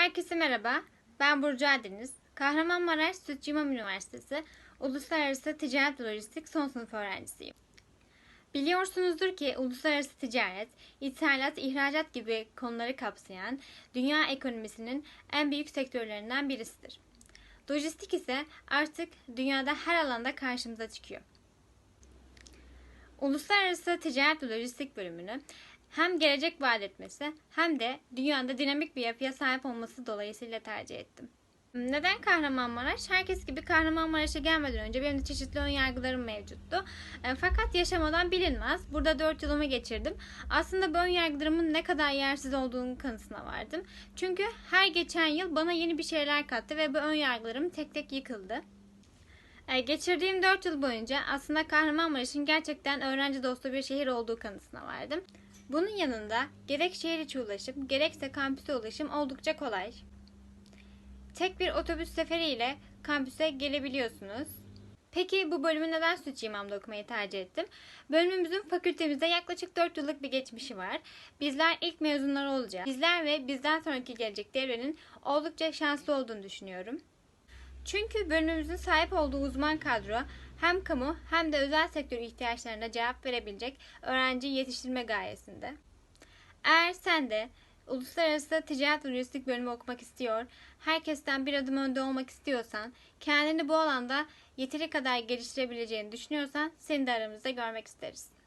Herkese merhaba. Ben Burcu Adeniz. Kahramanmaraş Sütçü İmam Üniversitesi Uluslararası Ticaret ve Lojistik son sınıf öğrencisiyim. Biliyorsunuzdur ki uluslararası ticaret, ithalat, ihracat gibi konuları kapsayan dünya ekonomisinin en büyük sektörlerinden birisidir. Lojistik ise artık dünyada her alanda karşımıza çıkıyor. Uluslararası Ticaret ve Lojistik bölümünü hem gelecek vaat etmesi hem de dünyada dinamik bir yapıya sahip olması dolayısıyla tercih ettim. Neden Kahramanmaraş? Herkes gibi Kahramanmaraş'a gelmeden önce benim de çeşitli ön yargılarım mevcuttu. E, Fakat yaşamadan bilinmez. Burada 4 yılımı geçirdim. Aslında bu ön yargılarımın ne kadar yersiz olduğunu kanısına vardım. Çünkü her geçen yıl bana yeni bir şeyler kattı ve bu ön yargılarım tek tek yıkıldı. E, Geçirdiğim 4 yıl boyunca aslında Kahramanmaraş'ın gerçekten öğrenci dostu bir şehir olduğu kanısına vardım. Bunun yanında gerek şehir içi ulaşım gerekse kampüse ulaşım oldukça kolay. Tek bir otobüs seferiyle kampüse gelebiliyorsunuz. Peki bu bölümü neden Sütçü İmam'da okumayı tercih ettim? Bölümümüzün fakültemizde yaklaşık 4 yıllık bir geçmişi var. Bizler ilk mezunlar olacağız. Bizler ve bizden sonraki gelecek devrenin oldukça şanslı olduğunu düşünüyorum. Çünkü bölümümüzün sahip olduğu uzman kadro hem kamu hem de özel sektör ihtiyaçlarına cevap verebilecek öğrenci yetiştirme gayesinde. Eğer sen de uluslararası ticaret ve lojistik bölümü okumak istiyor, herkesten bir adım önde olmak istiyorsan, kendini bu alanda yeteri kadar geliştirebileceğini düşünüyorsan seni de aramızda görmek isteriz.